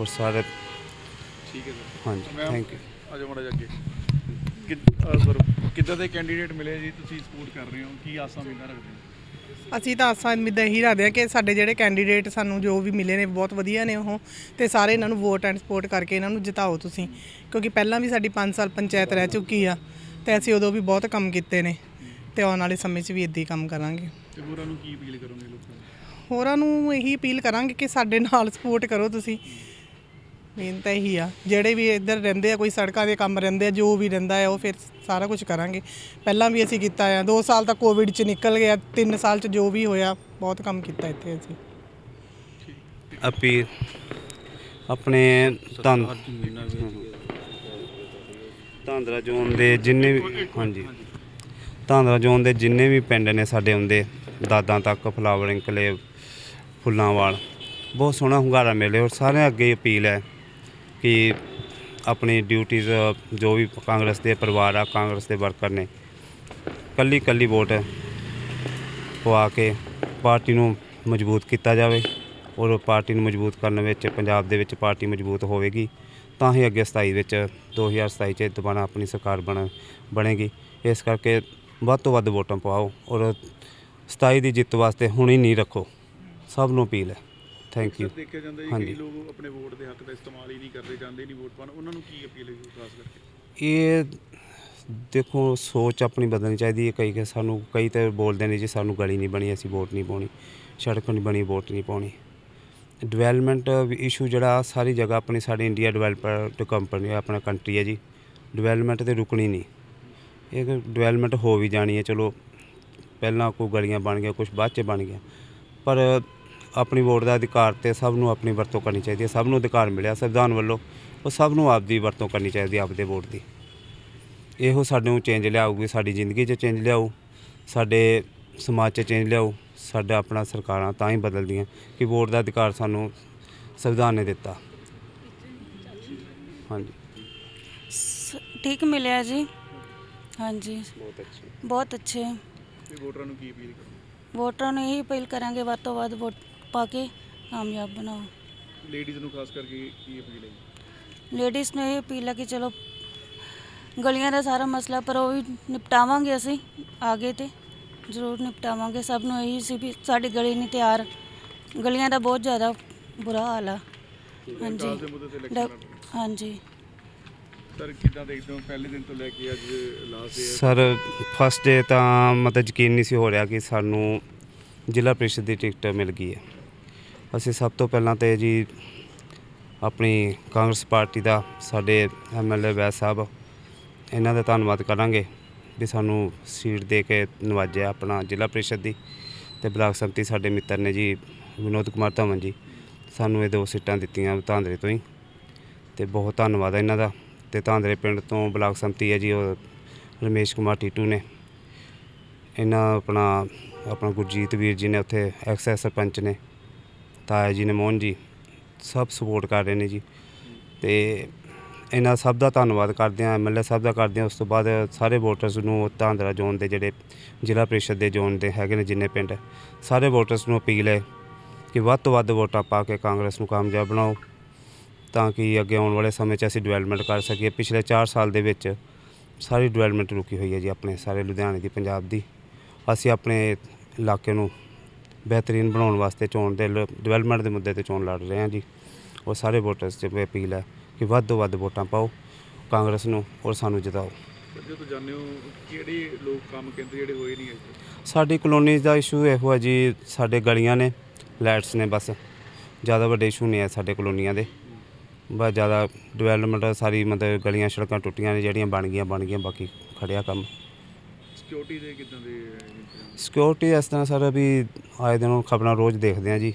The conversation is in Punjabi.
ਔਰ ਸਾਰੇ ਠੀਕ ਹੈ ਸਰ। ਹਾਂਜੀ ਥੈਂਕ ਯੂ ਆਜੋ ਮਾੜਾ ਅੱਗੇ। ਕਿ ਸਰ ਕਿੱਦਾਂ ਦੇ ਕੈਂਡੀਡੇਟ ਮਿਲੇ ਜੀ? ਤੁਸੀਂ ਸਪੋਰਟ ਕਰ ਰਹੇ ਹੋ? ਕੀ ਆਸਾਂ ਉਮੀਦਾਂ ਰੱਖਦੇ ਹੋ? ਅਸੀਂ ਤਾਂ ਆਸਾਂ ਉਮੀਦਾਂ ਇਹੀ ਰੱਖਦੇ ਹਾਂ ਕਿ ਸਾਡੇ ਜਿਹੜੇ ਕੈਂਡੀਡੇਟ ਸਾਨੂੰ ਜੋ ਵੀ ਮਿਲੇ ਨੇ ਬਹੁਤ ਵਧੀਆ ਨੇ ਉਹ। ਤੇ ਸਾਰੇ ਇਹਨਾਂ ਨੂੰ ਵੋਟ ਐਂਡ ਸਪੋਰਟ ਕਰਕੇ ਇਹਨਾਂ ਨੂੰ ਜਿਤਾਓ ਤੁਸੀਂ। ਕਿਉਂਕਿ ਪਹਿਲਾਂ ਵੀ ਸਾਡੀ 5 ਸਾਲ ਪੰਚਾਇਤ ਰਹਿ ਚੁੱਕੀ ਆ ਤੇ ਅਸੀਂ ਉਦੋਂ ਵੀ ਬਹੁਤ ਕੰਮ ਕੀਤੇ ਨੇ। ਤੇ ਆਉਣ ਵਾਲੇ ਸਮੇਂ 'ਚ ਵੀ ਇਦਾਂ ਹੀ ਕੰਮ ਕਰਾਂਗੇ। ਤੇ ਹੋਰਾਂ ਨੂੰ ਕੀ ਅਪੀਲ ਕਰੋਗੇ ਲੋਕਾਂ ਨੂੰ? ਹੋਰਾਂ ਨੂੰ ਇਹੀ ਅਪੀਲ ਕਰਾਂਗੇ ਕਿ ਸਾਡੇ ਨਾਲ ਸਪੋਰਟ ਕਰੋ ਤੁਸੀਂ। ਮੇਨ ਤਾਂ ਇਹੀ ਆ। ਜਿਹੜੇ ਵੀ ਇੱਧਰ ਰਹਿੰਦੇ ਆ, ਕੋਈ ਸੜਕਾਂ ਦੇ ਕੰਮ ਰਹਿੰਦੇ ਆ, ਜੋ ਵੀ ਰਹਿੰਦਾ ਹੈ, ਉਹ ਫਿਰ ਸਾਰਾ ਕੁਝ ਕਰਾਂਗੇ। ਪਹਿਲਾਂ ਵੀ ਅਸੀਂ ਕੀਤਾ ਆ। 2 ਸਾਲ ਤਾਂ ਕੋਵਿਡ ਚ ਨਿਕਲ ਗਿਆ। 3 ਸਾਲ ਚ ਜੋ ਵੀ ਹੋਇਆ, ਬਹੁਤ ਕੰਮ ਕੀਤਾ ਇੱਥੇ ਅਸੀਂ। ਅਪੀਲ। ਆਪਣੇ ਧੰਨ ਧਾਂਦਰਾ ਜ਼ੋਨ ਦੇ ਜਿੰਨੇ ਵੀ ਹਾਂਜੀ। ਧਾਂਦਰਾ ਜ਼ੋਨ ਦੇ ਜਿੰਨੇ ਵੀ ਪਿੰਡ ਨੇ ਸਾਡੇ ਹੁੰਦੇ, ਦਾਦਾਂ ਤੱਕ ਫਲਾਵਰਿੰਗ ਕਲੇਵ ਫੁੱਲਾਂਵਾਲ। ਬਹੁਤ ਸੋਹਣਾ ਹੁੰਗਾਰਾ ਮਿਲੇ ਔਰ ਸਾਰਿਆਂ ਅੱਗੇ ਅਪੀਲ ਹੈ। ਕਿ ਆਪਣੀ ਡਿਊਟੀਜ਼ ਜੋ ਵੀ ਕਾਂਗਰਸ ਦੇ ਪਰਿਵਾਰ ਆ, ਕਾਂਗਰਸ ਦੇ ਵਰਕਰ ਨੇ, ਕੱਲੀ ਕੱਲੀ ਵੋਟ ਪਵਾ ਕੇ ਪਾਰਟੀ ਨੂੰ ਮਜ਼ਬੂਤ ਕੀਤਾ ਜਾਵੇ ਔਰ ਪਾਰਟੀ ਨੂੰ ਮਜ਼ਬੂਤ ਕਰਨ ਵਿੱਚ ਪੰਜਾਬ ਦੇ ਵਿੱਚ ਪਾਰਟੀ ਮਜ਼ਬੂਤ ਹੋਵੇਗੀ, ਤਾਂ ਹੀ ਅੱਗੇ 27 ਵਿੱਚ 2027 ਚ ਦੁਬਾਰਾ ਆਪਣੀ ਸਰਕਾਰ ਬਣ, ਬਣੇਗੀ। ਇਸ ਕਰਕੇ ਵੱਧ ਤੋਂ ਵੱਧ ਵੋਟਾਂ ਪਾਓ ਔਰ 27 ਦੀ ਜਿੱਤ ਵਾਸਤੇ ਹੁਣੀ ਨਹੀਂ ਰੱਖੋ। ਸਭ ਨੂੰ ਅਪੀਲ ਹੈ। ਥੈਂਕ ਯੂ ਦੇਖਿਆ ਜਾਂਦਾ ਜੀ ਹਾਂਜੀ। ਕਈ ਲੋਕ ਆਪਣੇ ਵੋਟ ਦੇ ਹੱਕ ਦਾ ਇਸਤੇਮਾਲ ਹੀ ਨਹੀਂ ਕਰਦੇ ਜਾਂਦੇ ਨਹੀਂ ਵੋਟ ਪਾਉਣ। ਉਹਨਾਂ ਨੂੰ ਕੀ ਅਪੀਲ ਹੈ ਖਾਸ ਕਰਕੇ? ਇਹ ਦੇਖੋ ਸੋਚ ਆਪਣੀ ਬਦਲਣੀ ਚਾਹੀਦੀ ਹੈ। ਕਈ ਕਿ ਸਾਨੂੰ ਕਈ ਤਾਂ ਬੋਲਦੇ ਨੇ ਜੀ ਸਾਨੂੰ ਗਲੀ ਨਹੀਂ ਬਣੀ ਅਸੀਂ ਵੋਟ ਨਹੀਂ ਪਾਉਣੀ। ਸੜਕ ਨਹੀਂ ਬਣੀ ਵੋਟ ਨਹੀਂ ਪਾਉਣੀ। ਡਿਵੈਲਪਮੈਂਟ ਇਸ਼ੂ ਜਿਹੜਾ ਸਾਰੀ ਜਗ੍ਹਾ ਆਪਣੀ ਸਾਡੀ ਇੰਡੀਆ ਡਿਵੈਲਪਰ ਕੰਪਨੀ ਆਪਣਾ ਕੰਟਰੀ ਹੈ ਜੀ। ਡਿਵੈਲਪਮੈਂਟ ਤੇ ਰੁਕਣੀ ਨਹੀਂ। ਇਹ ਡਿਵੈਲਪਮੈਂਟ ਹੋ ਵੀ ਜਾਣੀ ਹੈ ਚਲੋ। ਪਹਿਲਾਂ ਕੋਈ ਗਲੀਆਂ ਬਣ ਗਈਆਂ ਕੁਝ ਬਾਅਦ ਚ ਬਣ ਗਿਆ। ਪਰ ਆਪਣੀ ਵੋਟ ਦਾ ਅਧਿਕਾਰ ਤੇ ਸਭ ਨੂੰ ਆਪਣੀ ਵਰਤੋਂ ਕਰਨੀ ਚਾਹੀਦੀ ਹੈ। ਸਭ ਨੂੰ ਅਧਿਕਾਰ ਮਿਲਿਆ ਸੰਵਿਧਾਨ ਵੱਲੋਂ। ਉਹ ਸਭ ਨੂੰ ਆਪਦੀ ਵਰਤੋਂ ਕਰਨੀ ਚਾਹੀਦੀ ਹੈ ਆਪਦੇ ਵੋਟ ਦੀ। ਇਹੋ ਸਾਡੇ ਨੂੰ ਚੇਂਜ ਲਿਆਊਗੀ ਸਾਡੀ ਜ਼ਿੰਦਗੀ 'ਚ ਚੇਂਜ ਲਿਆਊ ਸਾਡੇ ਸਮਾਜ 'ਚ ਚੇਂਜ ਲਿਆਊ ਸਾਡਾ ਆਪਣਾ ਸਰਕਾਰਾਂ ਤਾਂ ਹੀ ਬਦਲਦੀਆਂ ਕਿ ਵੋਟ ਦਾ ਅਧਿਕਾਰ ਸਾਨੂੰ ਸੰਵਿਧਾਨ ਨੇ ਦਿੱਤਾ। ਹਾਂਜੀ। ਠੀਕ ਮਿਲਿਆ ਜੀ। ਹਾਂਜੀ। ਬਹੁਤ ਅੱਛੀ। ਬਹੁਤ ਅੱਛੇ। ਵੋਟਰਾਂ ਨੂੰ ਕੀ ਅਪੀਲ ਕਰੋਗੇ? ਵੋਟਰਾਂ ਨੂੰ ਇਹੀ ਅਪੀਲ ਕਰਾਂਗੇ ਵੱਧ ਤੋਂ ਵੱਧ ਵੋਟ ਪਾ ਕੇ ਕਾਮਯਾਬ ਬਣਾਓ ਲੇਡੀਜ਼ ਨੂੰ ਖਾਸ ਕਰਕੇ ਕੀ ਅਪੀਲ ਹੈ ਲੇਡੀਜ਼ ਨੂੰ ਇਹ ਅਪੀਲ ਹੈ ਕਿ ਚਲੋ ਗਲੀਆਂ ਦਾ ਸਾਰਾ ਮਸਲਾ ਪਰ ਉਹ ਵੀ ਨਿਪਟਾਵਾਂਗੇ ਅਸੀਂ ਆਗੇ ਤੇ ਜ਼ਰੂਰ ਨਿਪਟਾਵਾਂਗੇ। ਸਭ ਨੂੰ ਇਹੀ ਸੀ ਵੀ ਸਾਡੀ ਗਲੀ ਨਹੀਂ ਤਿਆਰ। ਗਲੀਆਂ ਦਾ ਬਹੁਤ ਜ਼ਿਆਦਾ ਬੁਰਾ ਹਾਲ ਆ। ਹਾਂਜੀ। ਵਿਕਾਸ ਦੇ ਮੁੱਦੇ ਤੇ ਡ- ਇਲੈਕਸ਼ਨ ਲੜ ਹਾਂਜੀ। ਸਰ ਕਿੱਦਾਂ ਦੇਖਦੇ ਹੋ? ਪਹਿਲੇ ਦਿਨ ਤੋਂ ਲੈ ਕੇ ਅੱਜ last day sir first day ਤਾਂ ਮਤਲਬ ਯਕੀਨ ਨਹੀਂ ਸੀ ਹੋ ਰਿਹਾ ਕਿ ਸਾਨੂੰ ਜ਼ਿਲ੍ਹਾ ਪ੍ਰੀਸ਼ਦ ਦੀ ਟਿਕਟ ਮਿਲ ਗਈ ਹੈ। ਅਸੀਂ ਸਭ ਤੋਂ ਪਹਿਲਾਂ ਤੇ ਜੀ ਆਪਣੀ ਕਾਂਗਰਸ ਪਾਰਟੀ ਦਾ ਸਾਡੇ ਐਮਐਲਏ ਵੈਦ ਸਾਹਿਬ, ਇਹਨਾਂ ਦਾ ਧੰਨਵਾਦ ਕਰਾਂਗੇ ਵੀ ਸਾਨੂੰ ਸੀਟ ਦੇ ਕੇ ਨਵਾਜਿਆ ਆਪਣਾ ਜ਼ਿਲ੍ਹਾ ਪ੍ਰੀਸ਼ਦ ਦੀ ਤੇ ਬਲਾਕ ਸੰਮਤੀ ਸਾਡੇ ਮਿੱਤਰ ਨੇ ਜੀ ਵਿਨੋਦ ਕੁਮਾਰ ਧਵਨ ਜੀ, ਸਾਨੂੰ ਇਹ ਦੋ ਸੀਟਾਂ ਦਿੱਤੀਆਂ ਧਾਂਦਰੇ ਤੋਂ ਹੀ ਤੇ ਬਹੁਤ ਧੰਨਵਾਦ ਹੈ ਇਹਨਾਂ ਦਾ ਤੇ ਧਾਂਦਰੇ ਪਿੰਡ ਤੋਂ ਬਲਾਕ ਸੰਮਤੀ ਹੈ ਜੀ ਉਹ ਰਮੇਸ਼ ਕੁਮਾਰ ਟੀਟੂ ਨੇ। ਇਹਨਾਂ ਆਪਣਾ ਆਪਣਾ ਗੁਰਜੀਤ ਵੀਰ ਜੀ ਨੇ ਉੱਥੇ ਐਕਸੈਸ ਸਰਪੰਚ ਨੇ ਤਾਇਆ ਜੀ ਨੇ ਮੋਹਨ ਜੀ ਸਭ ਸਪੋਰਟ ਕਰ ਰਹੇ ਨੇ ਜੀ। ਤੇ ਇਹਨਾਂ ਸਭ ਦਾ ਧੰਨਵਾਦ ਕਰਦੇ ਹਾਂ ਐਮਐਲਏ ਸਾਹਿਬ ਦਾ ਕਰਦੇ ਹਾਂ। ਉਸ ਤੋਂ ਬਾਅਦ ਸਾਰੇ ਵੋਟਰਸ ਨੂੰ ਧਾਂਦਰਾ ਜ਼ੋਨ ਦੇ ਜਿਹੜੇ ਜ਼ਿਲ੍ਹਾ ਪ੍ਰੀਸ਼ਦ ਦੇ ਜ਼ੋਨ ਦੇ ਹੈਗੇ ਨੇ ਜਿੰਨੇ ਪਿੰਡ, ਸਾਰੇ ਵੋਟਰਸ ਨੂੰ ਅਪੀਲ ਹੈ ਕਿ ਵੱਧ ਤੋਂ ਵੱਧ ਵੋਟਾਂ ਪਾ ਕੇ ਕਾਂਗਰਸ ਨੂੰ ਕਾਮਯਾਬ ਬਣਾਓ ਤਾਂ ਕਿ ਅੱਗੇ ਆਉਣ ਵਾਲੇ ਸਮੇਂ 'ਚ ਅਸੀਂ ਡਿਵੈਲਪਮੈਂਟ ਕਰ ਸਕੀਏ। ਪਿਛਲੇ 4 ਸਾਲ ਦੇ ਵਿੱਚ ਸਾਰੀ ਡਿਵੈਲਪਮੈਂਟ ਰੁਕੀ ਹੋਈ ਹੈ ਜੀ ਆਪਣੇ ਸਾਰੇ ਲੁਧਿਆਣੇ ਦੀ, ਪੰਜਾਬ ਦੀ। ਅਸੀਂ ਆਪਣੇ ਇਲਾਕੇ ਨੂੰ ਬਿਹਤਰੀਨ ਬਣਾਉਣ ਵਾਸਤੇ ਚੋਣ ਦੇ ਡਿਵੈਲਪਮੈਂਟ ਦੇ ਮੁੱਦੇ ਤੇ ਚੋਣ ਲੜ ਰਹੇ ਹਾਂ ਜੀ। ਉਹ ਸਾਰੇ ਵੋਟਰਸ 'ਚ ਵੀ ਅਪੀਲ ਹੈ ਕਿ ਵੱਧ ਤੋਂ ਵੱਧ ਵੋਟਾਂ ਪਾਓ ਕਾਂਗਰਸ ਨੂੰ ਔਰ ਸਾਨੂੰ ਜਿਤਾਓ। ਸਰ ਜੇ ਤੁਸੀਂ ਜਾਣਦੇ ਹੋ ਕਿਹੜੇ ਲੋਕ ਕੰਮ ਕਹਿੰਦੇ ਜਿਹੜੇ ਹੋਏ ਨਹੀਂ ਅਜੇ ਸਾਡੀ ਕਲੋਨੀ ਦਾ ਇਸ਼ੂ ਇਹੋ ਹੈ ਜੀ ਸਾਡੇ ਗਲੀਆਂ ਨੇ ਲਾਈਟਸ ਨੇ ਬਸ। ਜ਼ਿਆਦਾ ਵੱਡੇ ਇਸ਼ੂ ਨਹੀਂ ਹੈ ਸਾਡੇ ਕਲੋਨੀਆਂ ਦੇ। ਬਸ ਜ਼ਿਆਦਾ ਡਿਵੈਲਪਮੈਂਟ ਸਾਰੀ ਮਤਲਬ ਗਲੀਆਂ ਸੜਕਾਂ ਟੁੱਟੀਆਂ ਨੇ ਜਿਹੜੀਆਂ ਬਣ ਗਈਆਂ ਬਣ ਗਈਆਂ ਬਾਕੀ ਖੜਿਆ ਕੰਮ। ਸਿਕਿਉਰਿਟੀ ਦੇ ਕਿਦਾਂ ਦੇ ਸਿਕਿਉਰਿਟੀ ਇਸ ਤਰ੍ਹਾਂ ਸਰ, ਵੀ ਆਏ ਦਿਨ ਖਬਰਾਂ ਰੋਜ਼ ਦੇਖਦੇ ਹਾਂ ਜੀ।